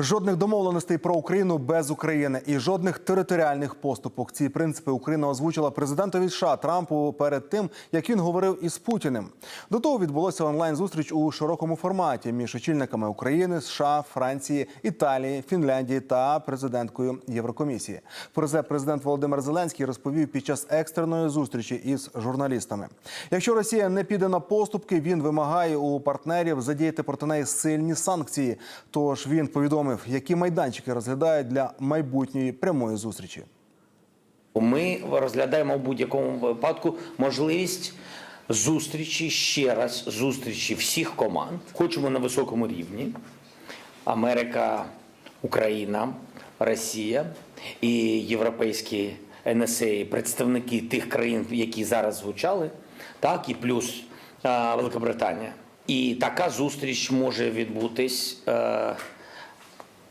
Жодних домовленостей про Україну без України і жодних територіальних поступок. Ці принципи Україна озвучила президентові США Трампу перед тим, як він говорив із Путіним. До того відбулося онлайн зустріч у широкому форматі між очільниками України, США, Франції, Італії, Фінляндії та президенткою Єврокомісії. Про це президент Володимир Зеленський розповів під час екстреної зустрічі із журналістами. Якщо Росія не піде на поступки, він вимагає у партнерів задіяти проти неї сильні санкції. Тож він повідомив, які майданчики розглядають для майбутньої прямої зустрічі. Ми розглядаємо в будь-якому випадку можливість зустрічі ще раз зустрічі всіх команд. Хочемо на високому рівні. Америка, Україна, Росія і європейські НСА, представники тих країн, які зараз звучали, так і плюс Великобританія. І така зустріч може відбутись. Е,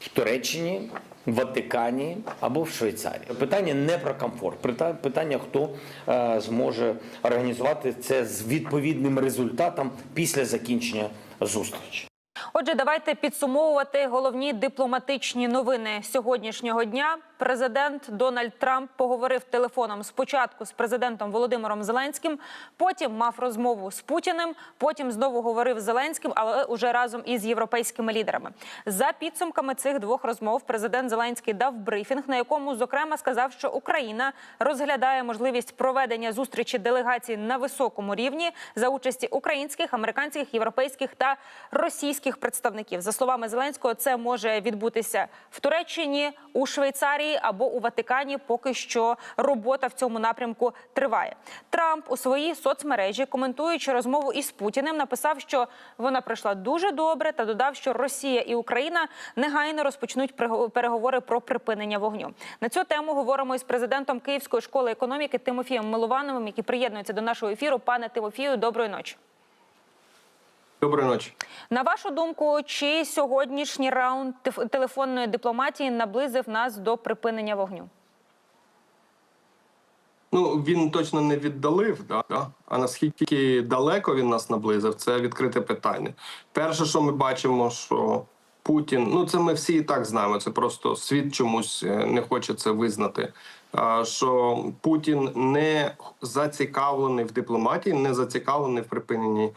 в Туреччині, в Ватикані або в Швейцарії. Питання не про комфорт, питання, хто е, зможе організувати це з відповідним результатом після закінчення зустрічі. Отже, давайте підсумовувати головні дипломатичні новини сьогоднішнього дня. Президент Дональд Трамп поговорив телефоном спочатку з президентом Володимиром Зеленським, потім мав розмову з Путіним, потім знову говорив з Зеленським, але уже разом із європейськими лідерами. За підсумками цих двох розмов, президент Зеленський дав брифінг, на якому зокрема сказав, що Україна розглядає можливість проведення зустрічі делегацій на високому рівні за участі українських, американських, європейських та російських представників. За словами Зеленського, це може відбутися в Туреччині, у Швейцарії або у Ватикані. Поки що робота в цьому напрямку триває. Трамп у своїй соцмережі, коментуючи розмову із Путіним, написав, що вона пройшла дуже добре, та додав, що Росія і Україна негайно розпочнуть переговори про припинення вогню. На цю тему говоримо із президентом Київської школи економіки Тимофієм Миловановим, який приєднується до нашого ефіру. Пане Тимофію, доброї ночі. Доброї ночі. На вашу думку, чи сьогоднішній раунд телефонної дипломатії наблизив нас до припинення вогню? Ну він точно не віддалив, да, да? а наскільки далеко він нас наблизив, це відкрите питання. Перше, що ми бачимо, що Путін, ну це ми всі і так знаємо. Це просто світ чомусь е, не хоче це визнати. Що Путін не зацікавлений в дипломатії, не зацікавлений в припиненні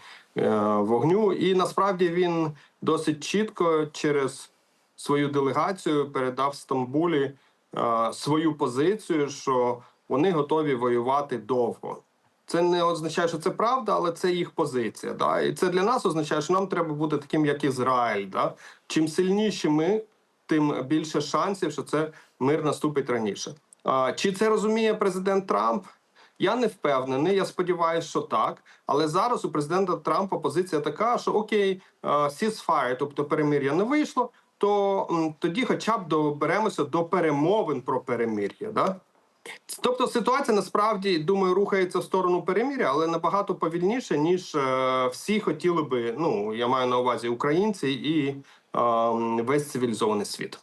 вогню, і насправді він досить чітко через свою делегацію передав Стамбулі е, свою позицію, що вони готові воювати довго. Це не означає, що це правда, але це їх позиція. Да? І це для нас означає, що нам треба бути таким, як Ізраїль. Да? Чим сильніші ми, тим більше шансів, що це мир наступить раніше. Чи це розуміє президент Трамп? Я не впевнений. Я сподіваюся, що так. Але зараз у президента Трампа позиція така, що окей, е, ceasefire, тобто перемир'я не вийшло. То тоді, хоча б доберемося до перемовин про перемир'я. Да? Тобто ситуація насправді думаю рухається в сторону перемиря, але набагато повільніше ніж е, всі хотіли би. Ну я маю на увазі українці і е, весь цивілізований світ.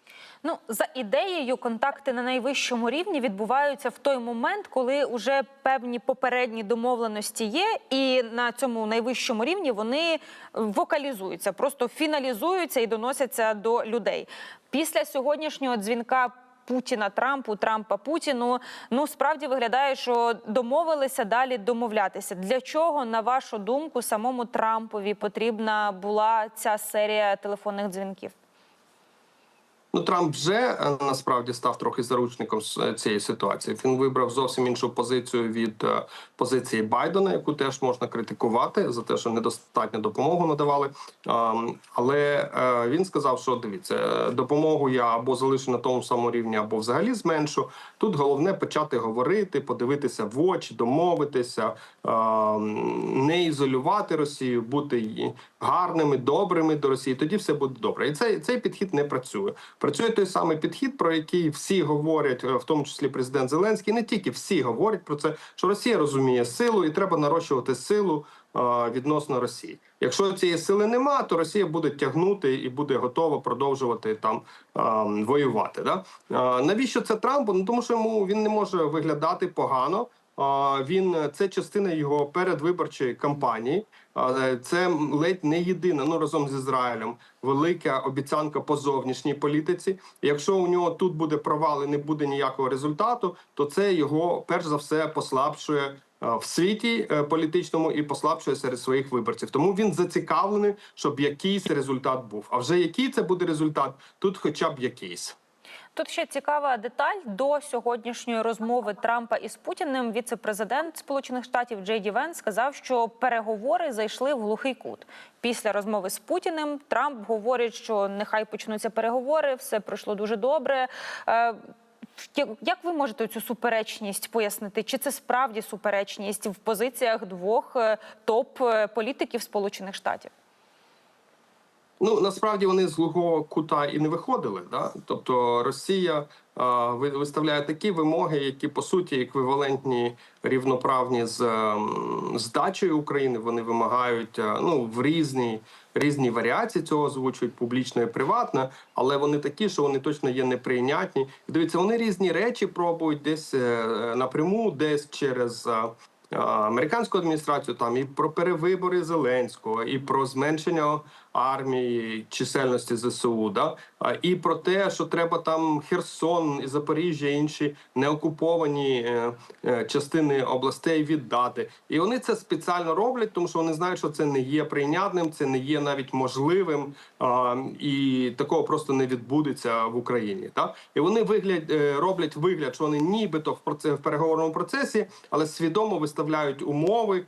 Ну, за ідеєю, контакти на найвищому рівні відбуваються в той момент, коли вже певні попередні домовленості є, і на цьому найвищому рівні вони вокалізуються, просто фіналізуються і доносяться до людей. Після сьогоднішнього дзвінка. Путіна Трампу, Трампа Путіну. Ну справді виглядає, що домовилися далі домовлятися. Для чого, на вашу думку, самому Трампові потрібна була ця серія телефонних дзвінків? Ну, Трамп вже е, насправді став трохи заручником е, цієї ситуації. Він вибрав зовсім іншу позицію від е, позиції Байдена, яку теж можна критикувати за те, що недостатньо допомогу надавали. Але він сказав, що дивіться, допомогу я або залишу на тому самому рівні, або взагалі зменшу. Тут головне почати говорити, подивитися в очі, домовитися, не ізолювати Росію, бути гарними, добрими до Росії. Тоді все буде добре. І цей, цей підхід не працює. Працює той самий підхід, про який всі говорять, е, в тому числі президент Зеленський, не тільки всі говорять про це, що Росія розуміє силу і треба нарощувати силу е, відносно Росії. Якщо цієї сили нема, то Росія буде тягнути і буде готова продовжувати там е, воювати. Да? Навіщо це Трампу? Ну тому що йому він не може виглядати погано. Він це частина його передвиборчої кампанії. Це ледь не єдина, ну разом з Ізраїлем, велика обіцянка по зовнішній політиці. Якщо у нього тут буде провал і не буде ніякого результату, то це його перш за все послабшує е, в світі е, політичному і послабшує серед своїх виборців. Тому він зацікавлений, щоб якийсь результат був. А вже який це буде результат, тут хоча б якийсь. Тут ще цікава деталь до сьогоднішньої розмови Трампа із Путіним. Віце-президент Сполучених Штатів Джей Ді Венс сказав, що переговори зайшли в глухий кут. Після розмови з Путіним Трамп говорить, що нехай почнуться переговори, все пройшло дуже добре. Е, як- ви можете цю суперечність пояснити? Чи це справді суперечність в позиціях двох е, топ-політиків Сполучених Штатів? Ну насправді вони з глухого кута і не виходили. Да? Тобто Росія а, виставляє такі вимоги, які по суті еквівалентні рівноправні з ем, здачею України. Вони вимагають а, ну в різні різні варіації цього озвучують публічно і приватно, але вони такі, що вони точно є неприйнятні. Дивіться, вони різні речі пробують десь е, напряму, десь через. а, Американську адміністрацію там і про перевибори Зеленського, і про зменшення армії чисельності ЗСУ, да і про те, що треба там Херсон і Запоріжжя, і інші неокуповані е, е, частини областей віддати. І вони це спеціально роблять, тому що вони знають, що це не є прийнятним, це не є навіть можливим, і такого просто не відбудеться в Україні. Так? І вони вигляд е, роблять вигляд, що вони нібито в в переговорному процесі, але свідомо виставляють умови,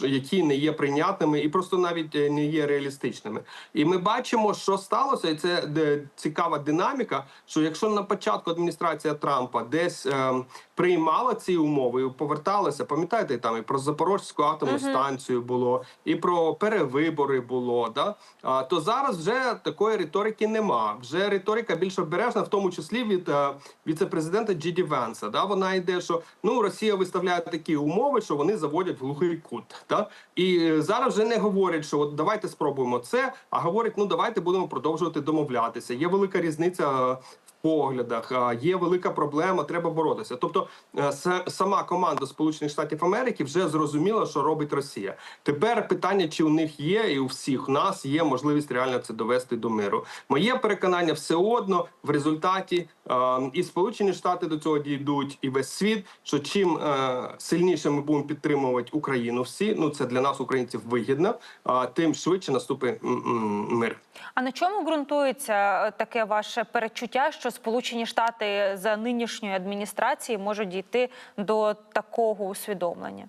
які не є прийнятними і просто навіть е, не є реалістичними. І ми бачимо, що сталося, і це цікава динаміка. Що якщо на початку адміністрація Трампа десь ем, приймала ці умови і поверталася, пам'ятаєте, там і про Запорізьку атомну станцію було, і про перевибори було. Да? А, то зараз вже такої риторики нема. Вже риторика більш обережна, в тому числі від е, віце-президента Джіді Венса. Да? Вона йде, що ну Росія виставляє такі умови, що вони заводять в глухий кут. Да? І е, зараз вже не говорять, що от давайте спробуємо це, а говорять, ну давайте будемо продовжувати домовлятися. Є велика різниця. Поглядах є велика проблема, треба боротися. Тобто, е, сама команда Сполучених Штатів Америки вже зрозуміла, що робить Росія. Тепер питання, чи у них є, і у всіх нас є можливість реально це довести до миру. Моє переконання все одно в результаті е, і Сполучені Штати до цього дійдуть, і весь світ. Що чим е, сильніше ми будемо підтримувати Україну, всі ну це для нас, українців, вигідно, а тим швидше наступить мир. А на чому ґрунтується таке ваше перечуття, що Сполучені Штати за нинішньої адміністрації можуть дійти до такого усвідомлення?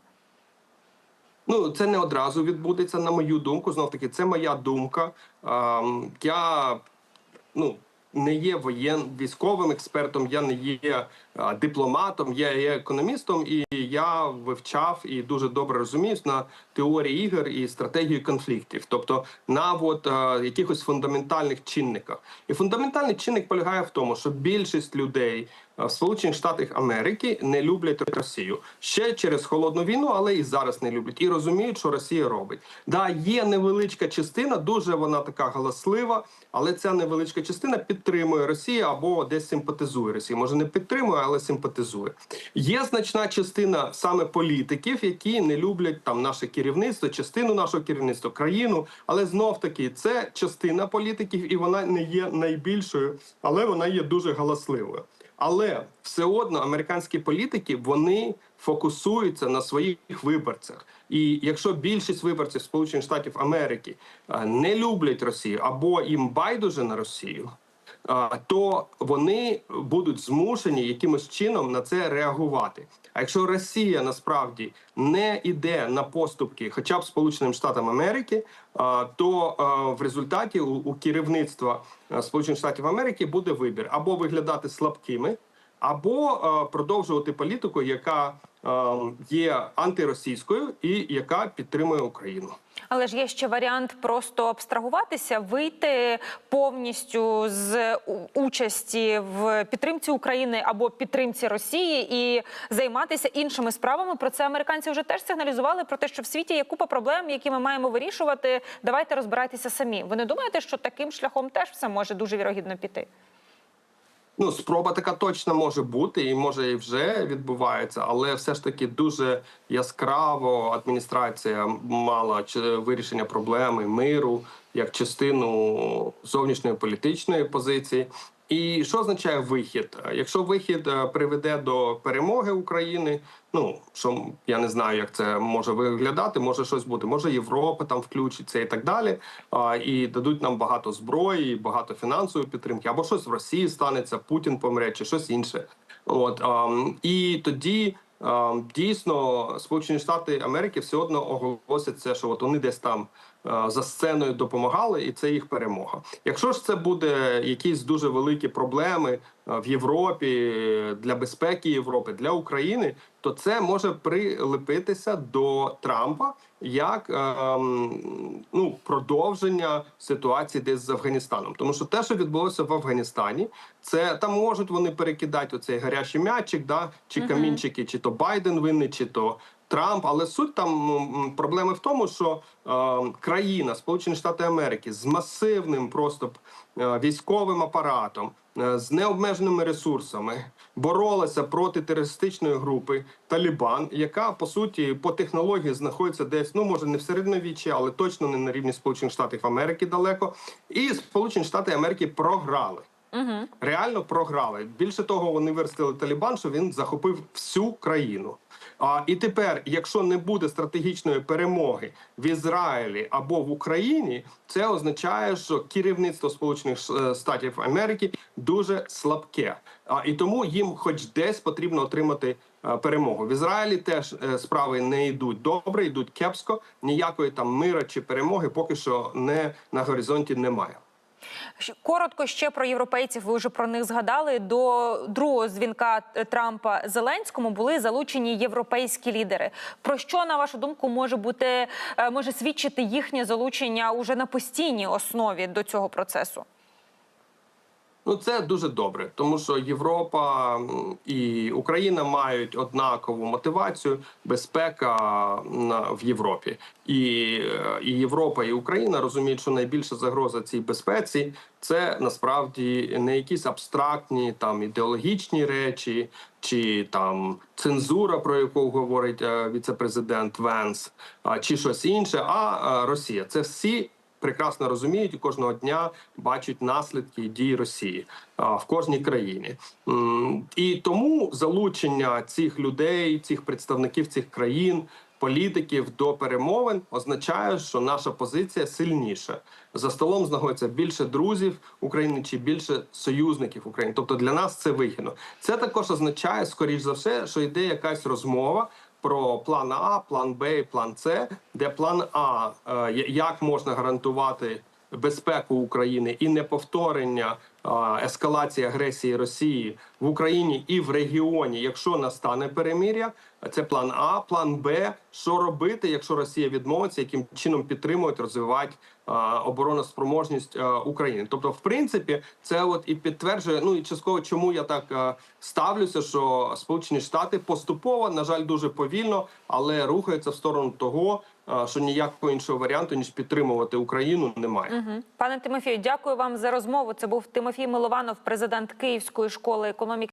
Ну, це не одразу відбудеться, на мою думку. Знов таки, це моя думка. Я ну. Не є воєн військовим експертом, я не є а, дипломатом, я є економістом, і я вивчав і дуже добре розуміюсь на теорії ігор і стратегію конфліктів, тобто на от, а, якихось фундаментальних чинниках. І фундаментальний чинник полягає в тому, що більшість людей в Сполучених Штатах Америки не люблять Росію ще через холодну війну, але і зараз не люблять і розуміють, що Росія робить. Да, є невеличка частина, дуже вона така галаслива, але ця невеличка частина підтримує Росію або десь симпатизує Росії. Може не підтримує, але симпатизує. Є значна частина саме політиків, які не люблять там наше керівництво, частину нашого керівництва, країну. Але знов таки це частина політиків, і вона не є найбільшою, але вона є дуже галасливою. Але все одно американські політики вони фокусуються на своїх виборцях. І якщо більшість виборців Сполучених Штатів Америки не люблять Росію або їм байдуже на Росію, то вони будуть змушені якимось чином на це реагувати. А якщо Росія насправді не йде на поступки, хоча б Сполученим Штатам Америки, то в результаті у, керівництва Сполучених Штатів Америки буде вибір або виглядати слабкими, або е, продовжувати політику, яка е, є антиросійською і яка підтримує Україну. Але ж є ще варіант просто абстрагуватися, вийти повністю з участі в підтримці України або підтримці Росії і займатися іншими справами. Про це американці вже теж сигналізували про те, що в світі є купа проблем, які ми маємо вирішувати. Давайте розбирайтеся самі. Ви не думаєте, що таким шляхом теж все може дуже вірогідно піти? Ну, спроба така точно може бути, і може і вже відбувається, але все ж таки дуже яскраво адміністрація мала вирішення проблеми миру як частину зовнішньої політичної позиції. І що означає вихід? Якщо вихід е, приведе до перемоги України, ну що я не знаю, як це може виглядати, може щось бути, може Європа там включиться і так далі. І дадуть нам багато зброї, багато фінансової підтримки, або щось в Росії станеться, Путін помре, чи щось інше. От і тоді. Дійсно, Сполучені Штати Америки все одно оголосять це, що от вони десь там е, за сценою допомагали, і це їх перемога. Якщо ж це буде якісь дуже великі проблеми е, в Європі для безпеки Європи для України, то це може прилепитися до Трампа як ем, ну продовження ситуації десь з Афганістаном, тому що те, що відбулося в Афганістані, це там можуть вони перекидати оцей гарячий м'ячик, да чи камінчики, чи то Байден винний, чи то Трамп, але суть там проблеми в тому, що е, країна Сполучені Штати Америки з масивним просто е, військовим апаратом, е, з необмеженими ресурсами боролася проти терористичної групи Талібан, яка по суті по технології знаходиться десь, ну може не в середньовіччі, але точно не на рівні Сполучених Штатів Америки далеко. І Сполучені Штати Америки програли. Реально програли. Більше того, вони виростили Талібан, що він захопив всю країну. А і тепер, якщо не буде стратегічної перемоги в Ізраїлі або в Україні, це означає, що керівництво Сполучених е, Штатів Америки дуже слабке. А і тому їм, хоч десь, потрібно отримати е, перемогу. В Ізраїлі теж е, справи не йдуть добре, йдуть кепсько. Ніякої там мира чи перемоги поки що не на горизонті немає. Коротко ще про європейців. Ви вже про них згадали. До другого дзвінка е, Трампа Зеленському були залучені європейські лідери. Про що на вашу думку може бути е, може свідчити їхнє залучення уже на постійній основі до цього процесу? Ну, це дуже добре, тому що Європа і Україна мають однакову мотивацію безпека в Європі, і, е, і Європа і Україна розуміють, що найбільша загроза цій безпеці це насправді не якісь абстрактні там ідеологічні речі, чи там цензура, про яку говорить е, віцепрезидент Венс, чи щось інше. А е, Росія це всі прекрасно розуміють і кожного дня бачать наслідки дій Росії в кожній країні. І тому залучення цих людей, цих представників цих країн. Політиків до перемовин означає, що наша позиція сильніша. За столом знаходиться більше друзів України чи більше союзників України. Тобто для нас це вигідно. Це також означає, скоріш за все, що йде якась розмова про план А, план Б план С, де план А е, як можна гарантувати безпеку України і неповторення ескалації агресії Росії в Україні і в регіоні, якщо настане перемир'я. Це план А, план Б. Що робити, якщо Росія відмовиться, яким чином підтримують, розвивати е, обороноспроможність України? Тобто, в принципі, це от і підтверджує. Ну і частково, чому я так ставлюся, що Сполучені Штати поступово, на жаль, дуже повільно, але рухаються в сторону того, що ніякого іншого варіанту ніж підтримувати Україну немає. Угу. Пане Тимофію, дякую вам за розмову. Це був Тимофій Милованов, президент Київської школи економіки.